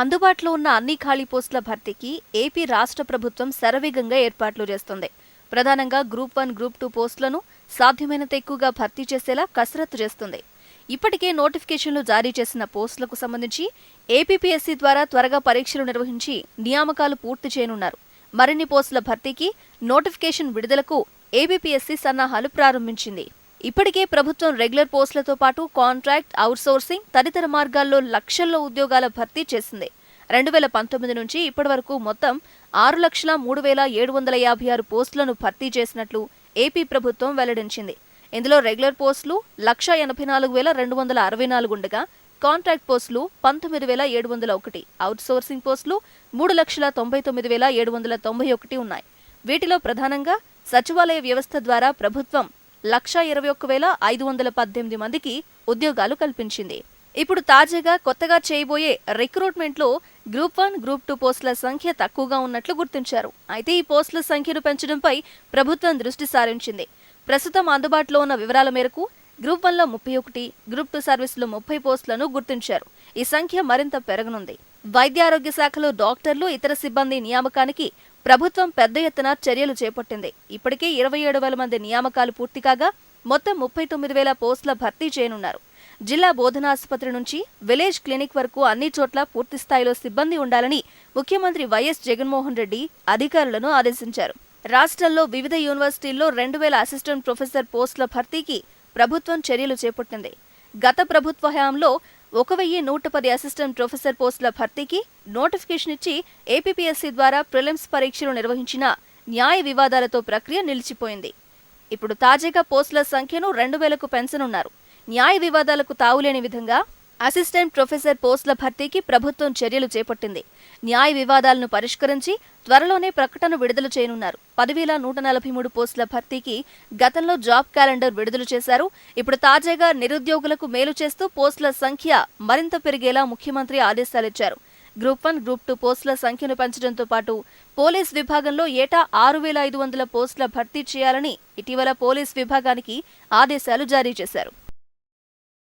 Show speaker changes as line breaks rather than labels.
అందుబాటులో ఉన్న అన్ని ఖాళీ పోస్టుల భర్తీకి ఏపీ రాష్ట్ర ప్రభుత్వం శరవేగంగా ఏర్పాట్లు చేస్తుంది ప్రధానంగా గ్రూప్ వన్ గ్రూప్ టూ పోస్టులను సాధ్యమైనంత ఎక్కువగా భర్తీ చేసేలా కసరత్తు చేస్తుంది ఇప్పటికే నోటిఫికేషన్లు జారీ చేసిన పోస్టులకు సంబంధించి ఏపీపీఎస్సీ ద్వారా త్వరగా పరీక్షలు నిర్వహించి నియామకాలు పూర్తి చేయనున్నారు మరిన్ని పోస్టుల భర్తీకి నోటిఫికేషన్ విడుదలకు ఏబీపీఎస్సీ సన్నాహాలు ప్రారంభించింది ఇప్పటికే ప్రభుత్వం రెగ్యులర్ పోస్టులతో పాటు కాంట్రాక్ట్ అవుట్సోర్సింగ్ తదితర మార్గాల్లో లక్షల్లో ఉద్యోగాల భర్తీ చేసింది రెండు వేల పంతొమ్మిది నుంచి ఇప్పటి వరకు మొత్తం ఆరు లక్షల మూడు వేల ఏడు వందల యాభై ఆరు పోస్టులను భర్తీ చేసినట్లు ఏపీ ప్రభుత్వం వెల్లడించింది ఇందులో రెగ్యులర్ పోస్టులు లక్ష ఎనభై నాలుగు వేల రెండు వందల అరవై నాలుగు ఉండగా కాంట్రాక్ట్ పోస్టులు పంతొమ్మిది వేల ఏడు వందల ఒకటి అవుట్సోర్సింగ్ పోస్టులు మూడు లక్షల తొంభై తొమ్మిది వేల ఏడు వందల తొంభై ఒకటి ఉన్నాయి వీటిలో ప్రధానంగా సచివాలయ వ్యవస్థ ద్వారా ప్రభుత్వం లక్ష ఇరవై ఒక్క వేల ఐదు వందల పద్దెనిమిది మందికి ఉద్యోగాలు కల్పించింది ఇప్పుడు తాజాగా కొత్తగా చేయబోయే రిక్రూట్మెంట్లో గ్రూప్ వన్ గ్రూప్ టూ పోస్టుల సంఖ్య తక్కువగా ఉన్నట్లు గుర్తించారు అయితే ఈ పోస్టుల సంఖ్యను పెంచడంపై ప్రభుత్వం దృష్టి సారించింది ప్రస్తుతం అందుబాటులో ఉన్న వివరాల మేరకు గ్రూప్ వన్లో ముప్పై ఒకటి గ్రూప్ టూ సర్వీసులు ముప్పై పోస్టులను గుర్తించారు ఈ సంఖ్య మరింత పెరగనుంది వైద్య ఆరోగ్య శాఖలో డాక్టర్లు ఇతర సిబ్బంది నియామకానికి ప్రభుత్వం పెద్ద ఎత్తున చర్యలు చేపట్టింది ఇప్పటికే ఇరవై ఏడు వేల మంది నియామకాలు పూర్తి కాగా మొత్తం ముప్పై తొమ్మిది వేల పోస్టుల భర్తీ చేయనున్నారు జిల్లా బోధన ఆసుపత్రి నుంచి విలేజ్ క్లినిక్ వరకు అన్ని చోట్ల పూర్తి స్థాయిలో సిబ్బంది ఉండాలని ముఖ్యమంత్రి వైఎస్ జగన్మోహన్ రెడ్డి అధికారులను ఆదేశించారు రాష్ట్రంలో వివిధ యూనివర్సిటీల్లో రెండు వేల అసిస్టెంట్ ప్రొఫెసర్ పోస్టుల భర్తీకి ప్రభుత్వం చర్యలు చేపట్టింది గత ప్రభుత్వ హయాంలో ఒక వెయ్యి నూట పది అసిస్టెంట్ ప్రొఫెసర్ పోస్టుల భర్తీకి నోటిఫికేషన్ ఇచ్చి ఏపీపీఎస్సీ ద్వారా ప్రిలిమ్స్ పరీక్షలు నిర్వహించిన న్యాయ వివాదాలతో ప్రక్రియ నిలిచిపోయింది ఇప్పుడు తాజాగా పోస్టుల సంఖ్యను రెండు వేలకు పెంచనున్నారు న్యాయ వివాదాలకు తావులేని విధంగా అసిస్టెంట్ ప్రొఫెసర్ పోస్టుల భర్తీకి ప్రభుత్వం చర్యలు చేపట్టింది న్యాయ వివాదాలను పరిష్కరించి త్వరలోనే ప్రకటన విడుదల చేయనున్నారు పదివేల నూట నలభై మూడు పోస్టుల భర్తీకి గతంలో జాబ్ క్యాలెండర్ విడుదల చేశారు ఇప్పుడు తాజాగా నిరుద్యోగులకు మేలు చేస్తూ పోస్టుల సంఖ్య మరింత పెరిగేలా ముఖ్యమంత్రి ఆదేశాలిచ్చారు గ్రూప్ వన్ గ్రూప్ టూ పోస్టుల సంఖ్యను పెంచడంతో పాటు పోలీస్ విభాగంలో ఏటా ఆరు వేల ఐదు వందల పోస్టుల భర్తీ చేయాలని ఇటీవల పోలీస్ విభాగానికి ఆదేశాలు జారీ చేశారు